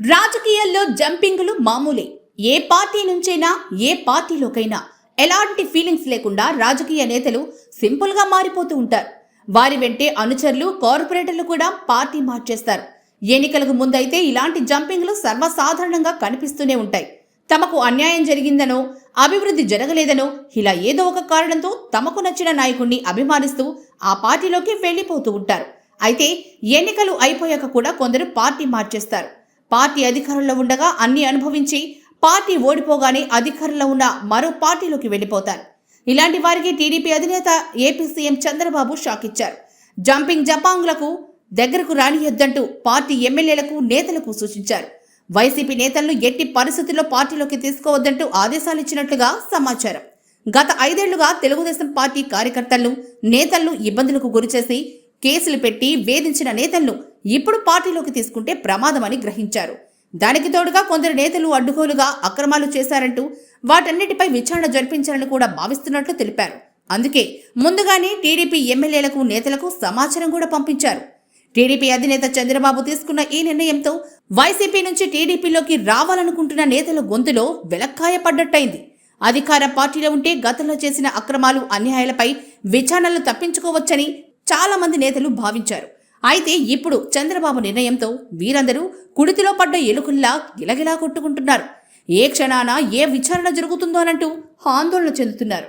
రాజకీయాల్లో జంపింగులు మామూలే. ఏ పార్టీ నుంచైనా ఏ పార్టీలోకైనా ఎలాంటి ఫీలింగ్స్ లేకుండా రాజకీయ నేతలు సింపుల్గా మారిపోతూ ఉంటారు. వారి వెంటే అనుచరులు కార్పొరేటర్లు కూడా పార్టీ మార్చేస్తారు. ఎన్నికలకు ముందైతే ఇలాంటి జంపింగ్లు సర్వసాధారణంగా కనిపిస్తూనే ఉంటాయి. తమకు అన్యాయం జరిగిందనో అభివృద్ధి జరగలేదనో ఇలా ఏదో ఒక కారణంతో తమకు నచ్చిన నాయకుణ్ణి అభిమానిస్తూ ఆ పార్టీలోకి వెళ్ళిపోతూ ఉంటారు. అయితే ఎన్నికలు అయిపోయాక కూడా కొందరు పార్టీ మార్చేస్తారు. పార్టీ అధికారంలో ఉండగా అన్ని అనుభవించి పార్టీ ఓడిపోగానే అధికారంలో ఉన్న మరో పార్టీలోకి వెళ్ళిపోతారు. ఇలాంటి వారికి టీడీపీ అధినేత ఏపీ సీఎం చంద్రబాబు షాక్ ఇచ్చారు. జంపింగ్ జపాంగ్లకు దగ్గరకు రానియొద్దంటూ పార్టీ ఎమ్మెల్యేలకు నేతలకు సూచించారు. వైసీపీ నేతలను ఎట్టి పరిస్థితుల్లో పార్టీలోకి తీసుకోవద్దంటూ ఆదేశాలు ఇచ్చినట్లుగా సమాచారం. గత ఐదేళ్ళుగా తెలుగుదేశం పార్టీ కార్యకర్తలను నేతలను ఇబ్బందులకు గురిచేసి కేసులు పెట్టి వేధించిన నేతలను ఇప్పుడు పార్టీలోకి తీసుకుంటే ప్రమాదమని గ్రహించారు. దానికి తోడుగా కొందరు నేతలు అడ్డుగోలుగా అక్రమాలు చేశారంటూ వాటన్నిటిపై విచారణ జరిపించాలని కూడా భావిస్తున్నట్లు తెలిపారు. అందుకే ముందుగానే టీడీపీ ఎమ్మెల్యేలకు నేతలకు సమాచారం కూడా పంపించారు. టీడీపీ అధినేత చంద్రబాబు తీసుకున్న ఈ నిర్ణయంతో వైసీపీ నుంచి టీడీపీలోకి రావాలనుకుంటున్న నేతల గొంతులో వెలక్కాయ పడ్డట్టయింది. అధికార పార్టీలో ఉంటే గతంలో చేసిన అక్రమాలు అన్యాయాలపై విచారణలు తప్పించుకోవచ్చని చాలా మంది నేతలు భావించారు. అయితే ఇప్పుడు చంద్రబాబు నిర్ణయంతో వీరందరూ కుడితిలో పడ్డ ఎలుకల్లా గిలగిలా కొట్టుకుంటున్నారు. ఏ క్షణాన ఏ విచారణ జరుగుతుందోనంటూ ఆందోళన చెందుతున్నారు.